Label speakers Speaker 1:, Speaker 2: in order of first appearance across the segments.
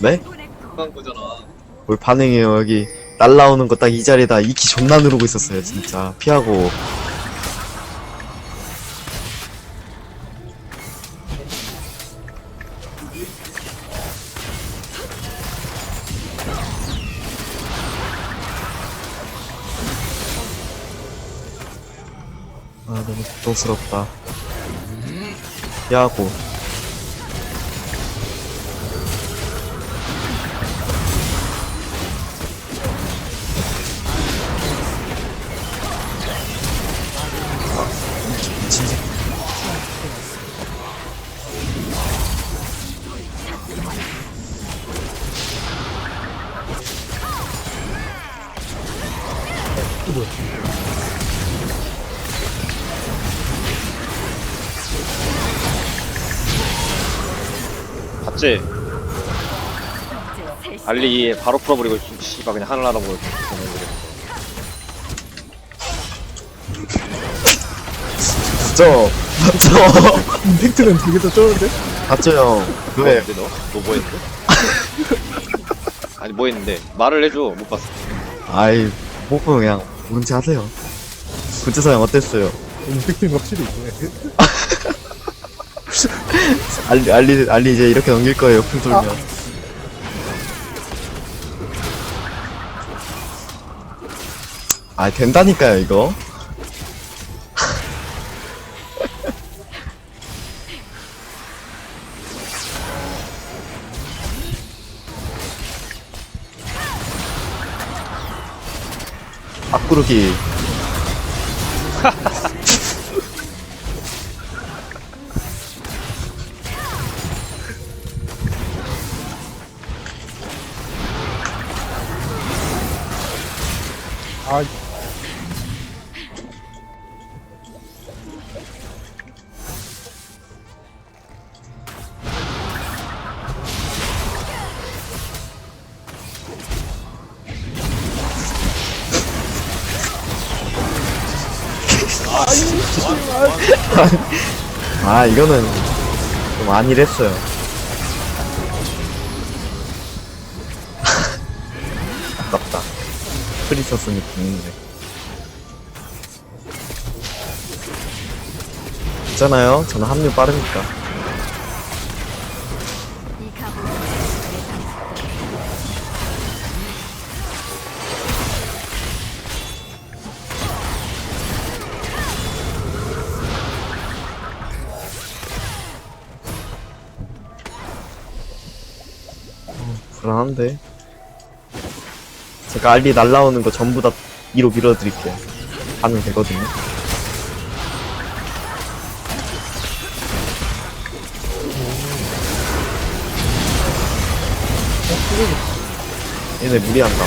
Speaker 1: 네?
Speaker 2: 한 거잖아.
Speaker 1: 뭘 반응해요? 여기 날라오는 거 딱 이 자리에다 이키 존나 누르고 있었어요 진짜. 피하고. 아 너무 고통스럽다. 피하고
Speaker 3: 봤지? 알리 바로 풀어버리고 씨발 그냥 하늘 알아보고.
Speaker 1: 봤죠? 봤죠?
Speaker 4: 임팩트는 되게 더 쩌는데?
Speaker 1: 봤죠
Speaker 3: 형뭐
Speaker 1: 왜?
Speaker 3: 했는데 너? 너 뭐 했는데? 아니 뭐 했는데? 말을 해줘 못 봤어
Speaker 1: 아이 못 보면 그냥 체 하세요 구체사 형 어땠어요?
Speaker 4: 임팩트는 확실히 있네.
Speaker 1: 알리 알리 알리 이제 이렇게 넘길 거예요 풀 돌면. 아 된다니까요 이거. 앞구르기
Speaker 4: 아,
Speaker 1: 아 이거는 좀 아니랬어요 썼으니 죽는데 있잖아요. 저는 합류 빠르니까. 불안한데 제가 알리 날라오는 거 전부 다 2로 밀어드릴게요. 반응 되거든요. 얘네 무리한다.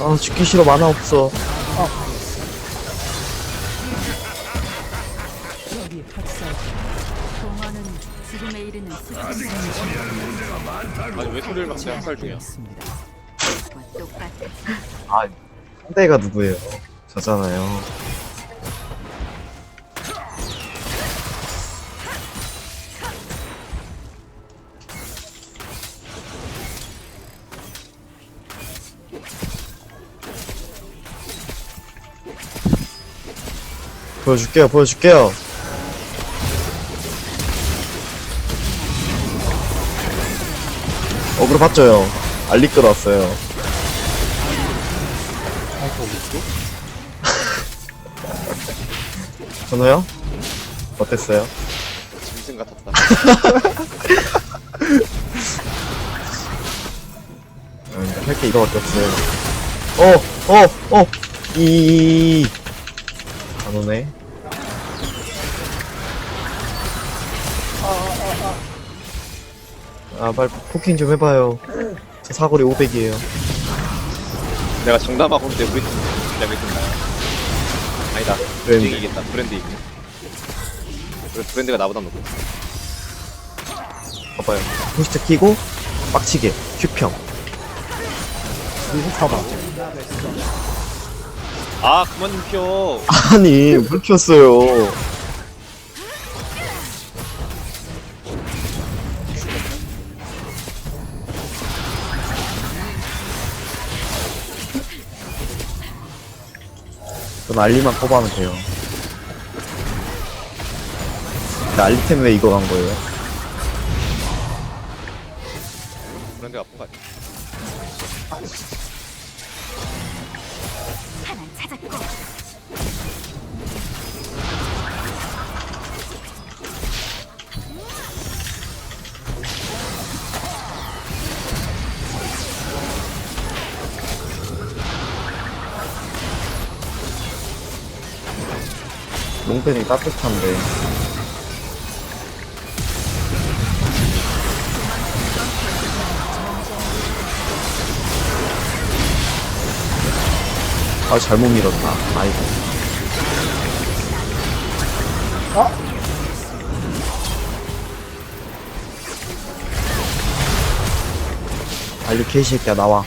Speaker 1: 아 죽기 싫어. 만화 없어
Speaker 3: 아니 왜 소리를 막 내가 할 중이야.
Speaker 5: 아
Speaker 1: 상대가 누구예요? 저잖아요. 보여줄게요 보여줄게요 어그로 봤죠 형 알리 끌어왔어요 전호요? 어땠어요?
Speaker 3: 짐승 같았다
Speaker 1: 할게 이거밖에 없어요. 어, 어, 어, 이, 안 오네. 아, 빨리 포킹 좀 해봐요. 저 사거리 500이에요.
Speaker 3: 내가 정답하고 있는데 우리 팀 내가 이긴다 아니다
Speaker 1: 브랜드.
Speaker 3: 브랜드 이겼다 브랜드 이기 그래 브랜드가 나보다 높고
Speaker 1: 봐봐요. 포스트 키고, 빡치게, 큐평.
Speaker 4: 이거 잡아.
Speaker 3: 아 그만 좀 피워
Speaker 1: 아니 물 켰어요 그럼 알리만 뽑아면 돼요. 근데 알리템 왜 이거 간 거예요?
Speaker 3: 그런 데가 아픈 거 아니야?
Speaker 5: 하나 찾았고
Speaker 1: 롱팬이 따뜻한데. 아 잘못 밀었다. 아이고. 알리 개새끼야 나와.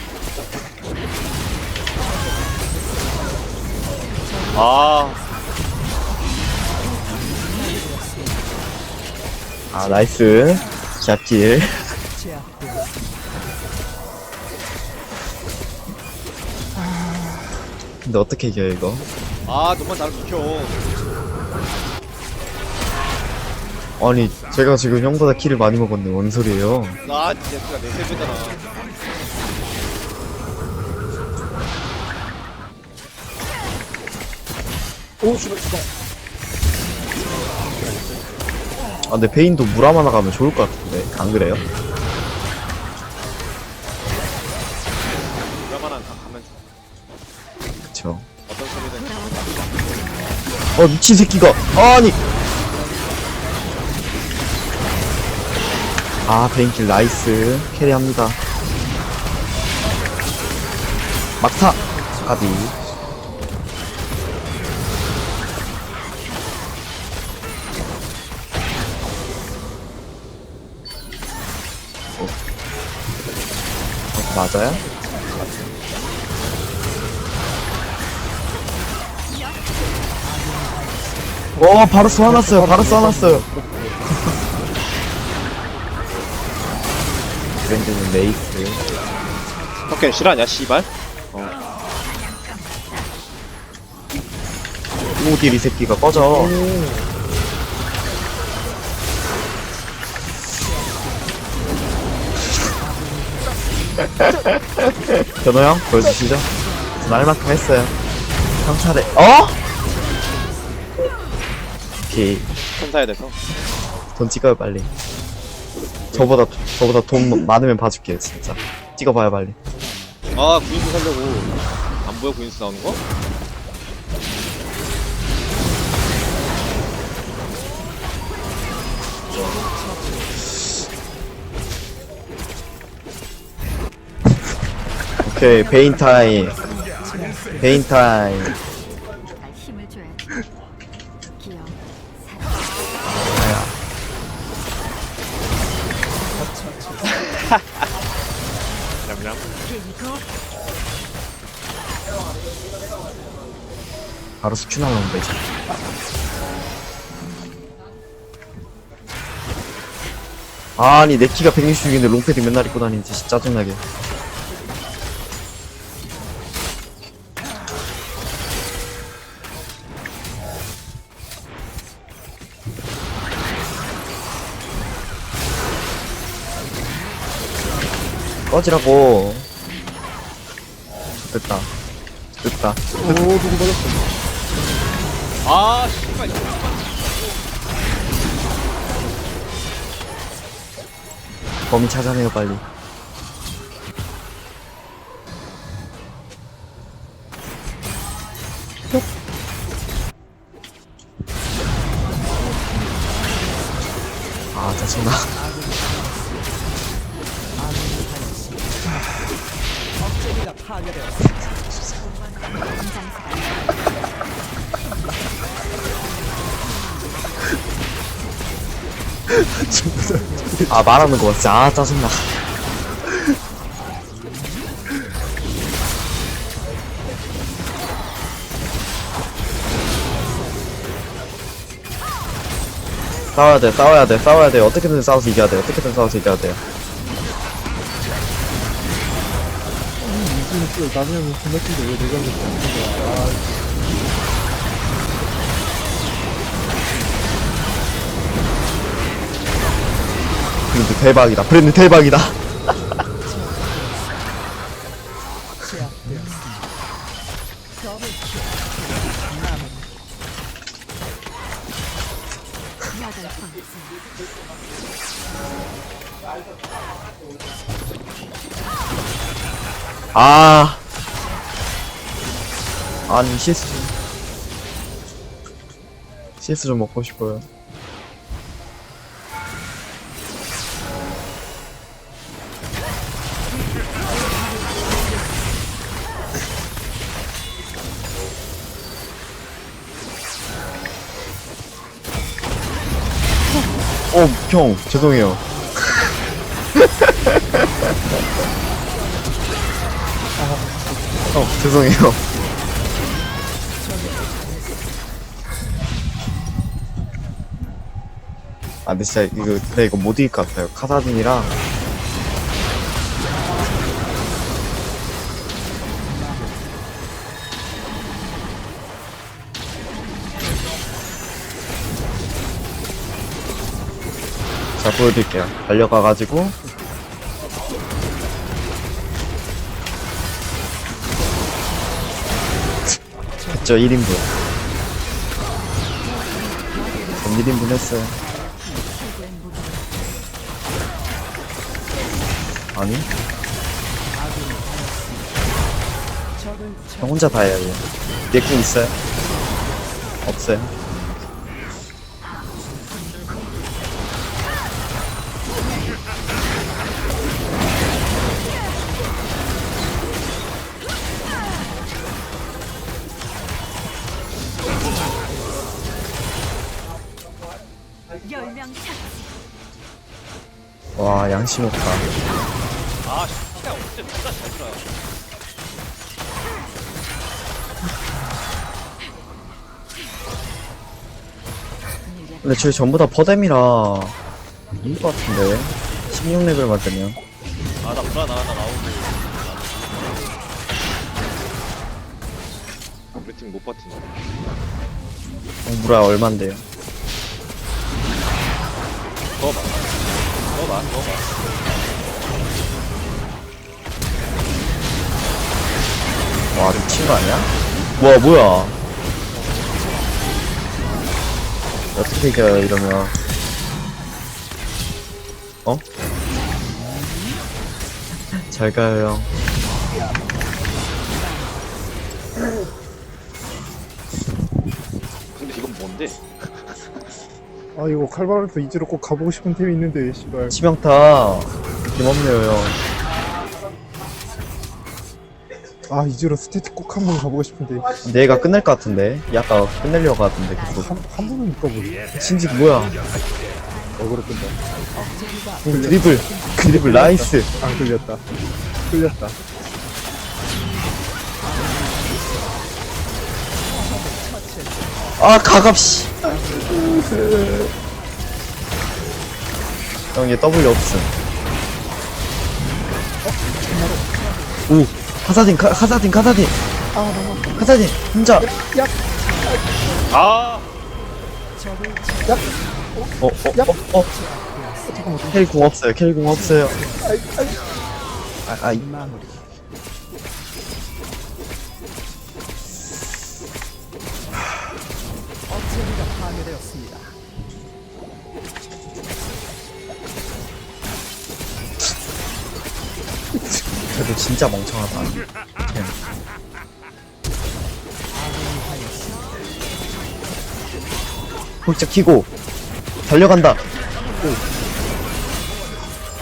Speaker 3: 아
Speaker 1: 아 나이스 잡길 근데 어떻게 이겨 이거
Speaker 3: 아, 너만 나를 비켜.
Speaker 1: 아니 제가 지금 형보다 키를 많이 먹었네 뭔 소리예요
Speaker 3: 나 진짜 내 세배잖아.
Speaker 4: 오, 씨발, 씨발.
Speaker 1: 아 근데 베인도 물 하나 가면 좋을 것 같은데. 안 그래요?
Speaker 3: 그러면은 다 가면 좋아.
Speaker 1: 그쵸.
Speaker 3: 어떤 소리든.
Speaker 1: 어 미친 새끼가. 아니. 아 베인킬 나이스. 캐리합니다. 막타. 가비 맞아요? 어 바로 쏘아놨어요. 바로 쏘아놨어요. 브랜드는 레이스.
Speaker 3: 토켄 실화냐, 씨발?
Speaker 1: 오딜 이 새끼가 꺼져 견호 형 보여주시죠 전 알만큼 했어요 형 차례 어? 오케이
Speaker 3: 천사에 대해서.
Speaker 1: 돈 찍어요 빨리 저보다 저보다 돈 많으면 봐줄게요 진짜 찍어봐요 빨리
Speaker 3: 아, 구인수 살려고. 안 보여, 구인수 나오는 거?
Speaker 1: 오케이 베인 타임. 베인 타임.
Speaker 5: 날 힘을 줘야지.
Speaker 1: 바로 스큐 날라온다 이제 아니 내 키가 166인데 롱패딩 맨날 입고 다니는 진짜 짜증나게 꺼지라고. 됐다. 됐다.
Speaker 4: 오, 누구 맞았어.
Speaker 3: 아, 씨발.
Speaker 1: 범인 찾아내요 빨리. 아 짜증나 기지가 파괴되었습니다. 아 말하는 거 진짜 아 짜증나. 싸워야 돼 싸워야 돼 싸워야 돼. 어떻게든 싸워서 이겨야 돼 어떻게든 싸워서 이겨야
Speaker 4: 돼요 준이 씨 남이면 존나 큰데 왜 내가 그렇게 하는 거야 아
Speaker 1: 브랜드 대박이다. 브랜드 대박이다. 아. 아니, CS 좀. CS 좀 먹고 싶어요. 어, 형, 죄송해요. 어, 죄송해요. 아, 근데 진짜 이거, 근데 이거 못 이길 것 같아요. 카사딘이랑. 자, 보여드릴게요. 달려가가지고, 했죠 1인분 전 1인분 했어요 아니 형 혼자 다 해요 얘 내궁 있어요? 없어요. 와 양심 없다
Speaker 3: 아, 진짜 진짜 진짜 잘 들어요.
Speaker 1: 근데 저희 전부 다 퍼뎀이라 이길 것 같은데 16레벨만 되면
Speaker 3: 아, 나 불안하, 나 나오고. 우리 팀 못 버티네.
Speaker 1: 어, 무라 얼만데요
Speaker 3: 넣어봐. 넣어봐, 넣어봐.
Speaker 1: 와 미친 거 아니야? 뭐야 뭐야 어떻게 이겨요 이러면 어? 잘 가요 형
Speaker 3: 근데 이건 뭔데?
Speaker 4: 아 이거 칼바람도 이지로 꼭 가보고 싶은 팀이 있는데 씨발
Speaker 1: 치명타 힘없네요 형
Speaker 4: 아 이지로 스테티 꼭 한번 가보고 싶은데.
Speaker 1: 얘가 끝낼 것 같은데. 얘 아까 끝내려고 하던데 계속.
Speaker 4: 한, 한 번은 못 가보지
Speaker 1: 신지 뭐야?
Speaker 4: 어그로 끈다.
Speaker 1: 드리블. 드리블 나이스.
Speaker 4: 안 끌렸다. 끌렸다.
Speaker 1: 아 가갑씨. 형얘 W 없음. 오 카사딘 카, 카사딘 카사딘 카사딘 혼자
Speaker 3: 아!
Speaker 1: 어, 어, 어, 어. 켈궁 없어요, 켈궁 없어요. 아, 아 이. 그래도 진짜 멍청하다. 그냥. 홀짝 키고 달려간다.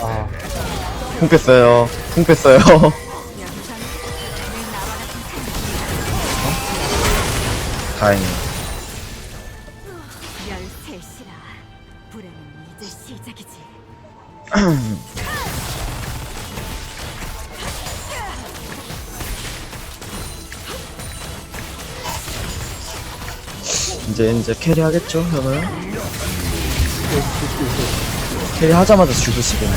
Speaker 1: 아궁 뺐어요. 궁 뺐어요.
Speaker 5: 열셋이라 불행은 이제 시작이지.
Speaker 1: 이제 이제 캐리 하겠죠, 형은? 캐리 하자마자 죽으시겠네.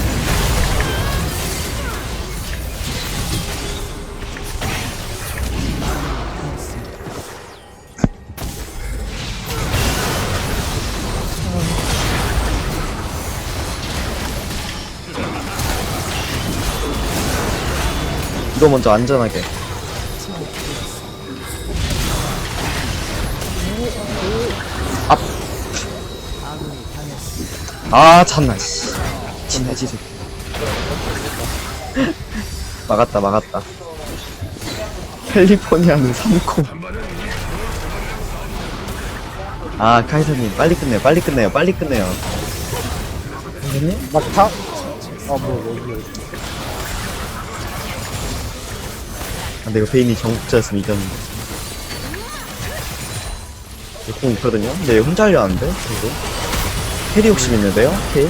Speaker 1: 이거 먼저 안전하게. 아, 참나, 씨. 친해지 새끼. 막았다, 막았다. 캘리포니아는 3콤. 아, 카이사님, 빨리 끝내요, 빨리 끝내요, 빨리 끝내요.
Speaker 4: 막타? 아, 뭐, 뭐, 뭐.
Speaker 1: 아, 근데 이거 베인이 정국자였으면 이겼는데. 이거 공 있거든요? 근데 얘 혼자 하려 하는데? 이거? 캐리 욕심 있는데요? 캐리?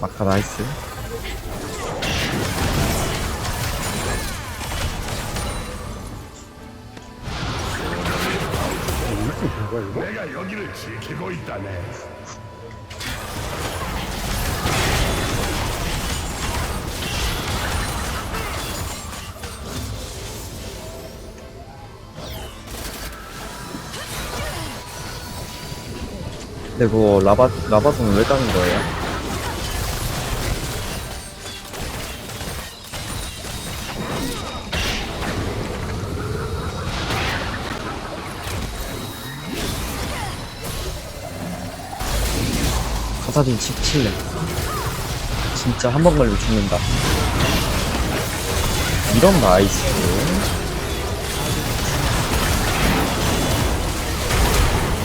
Speaker 1: 마카 나이스.
Speaker 2: 내가 여기를 지키고 있다네.
Speaker 1: 근데 그거 라바, 라바손은 왜 까는 거예요? 가사딘 17렙 진짜 한 번 걸리면 죽는다. 이런 나이스.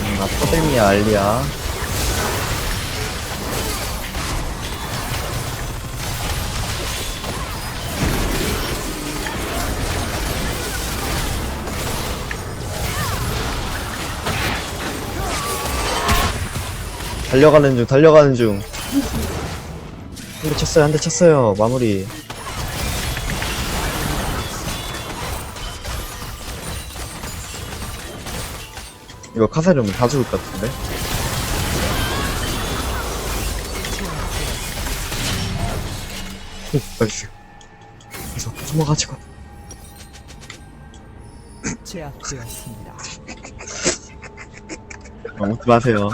Speaker 1: 음, 나 포뎀이야 알리야 달려가는 중, 달려가는 중. 한 대 쳤어요, 한 대 쳤어요. 마무리. 이거 카사리면 다 죽을 것 같은데? 오, 나이스. 그래서 숨어가지고.
Speaker 6: 제압되었습니다.
Speaker 1: 아, 웃지 마세요.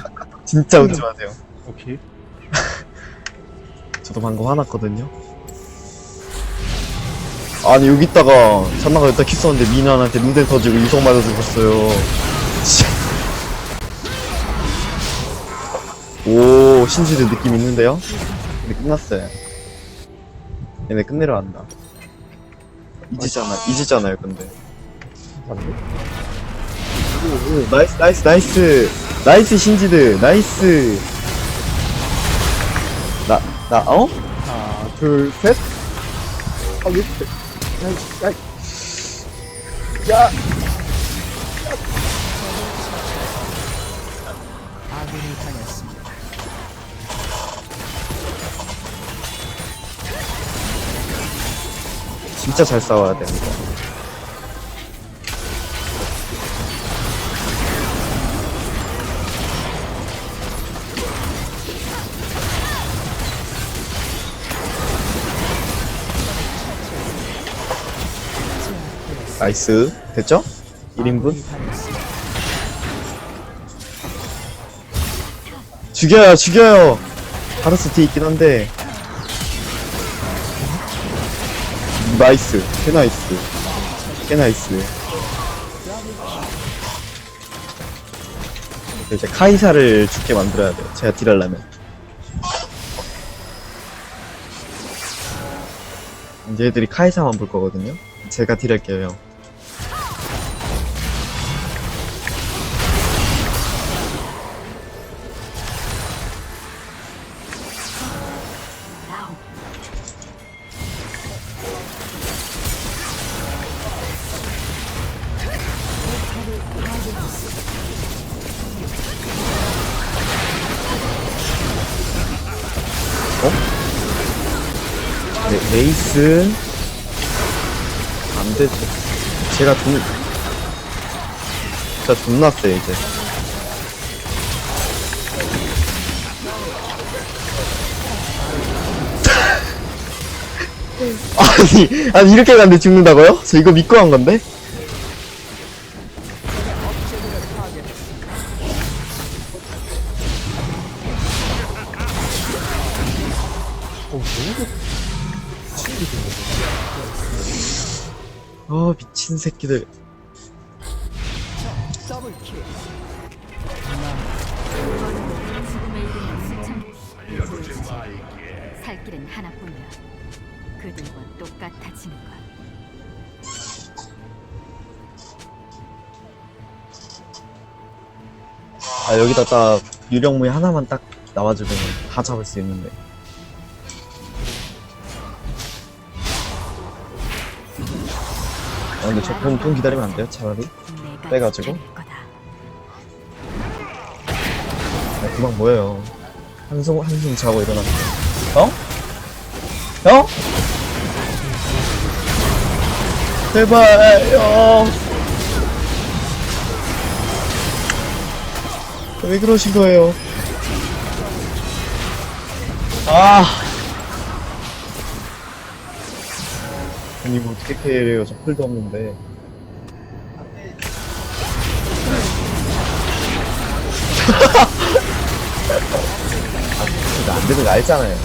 Speaker 1: 진짜 웃지 마세요.
Speaker 4: 오케이.
Speaker 1: 저도 방금 화났거든요. 아니 여기다가 잔나가 여기다 키스하는데 미나한테 눈대 터지고 이성 맞아 죽었어요. 진짜. 오 신지드 느낌 있는데요? 근데 끝났어요. 얘네 끝내려 한다. 이지잖아, 이지잖아요, 근데.
Speaker 4: 맞네.
Speaker 1: 오, 오, 나이스, 나이스, 나이스, 나이스 신지드, 나이스. 나, 나, 어?
Speaker 4: 하나, 둘, 셋. 아, 왜, 야, 야. 야!
Speaker 6: 아군이 당했습니다.
Speaker 1: 진짜 잘 싸워야 됩니다. 나이스. 됐죠? 1인분? 죽여요, 죽여요! 바르스 뒤 있긴 한데. 나이스. 개 나이스. 개 나이스. 이제 카이사를 죽게 만들어야 돼요. 제가 딜하려면. 이제 애들이 카이사만 볼 거거든요. 제가 딜할게요, 형. 네, 레이스 안 되죠. 제가 돈 진짜 세 이제 아니 아니 이렇게 갔는데 죽는다고요? 저 이거 믿고 한 건데? 새끼들
Speaker 5: 수천 살 길은 하나뿐이야. 그들과 똑같아지는 것.
Speaker 1: 아 여기다 딱 유령무이 하나만 딱 나와주면 다 잡을 수 있는데 근데 좀 기다리면 안 돼요 차라리?
Speaker 5: 내가
Speaker 1: 빼가지고?
Speaker 5: 거다.
Speaker 1: 아, 그만 뭐예요 한숨 한숨 자고 일어났어 어? 형? 제발 형. 왜 그러신 거예요? 아. 뭐 어떻게 캐리해요? 저 풀도 없는데. 아, 안 되는 거 알잖아요.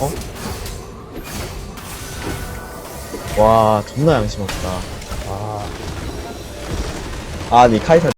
Speaker 1: 어? 와, 존나 양심 없다. 아. 아니, 카이사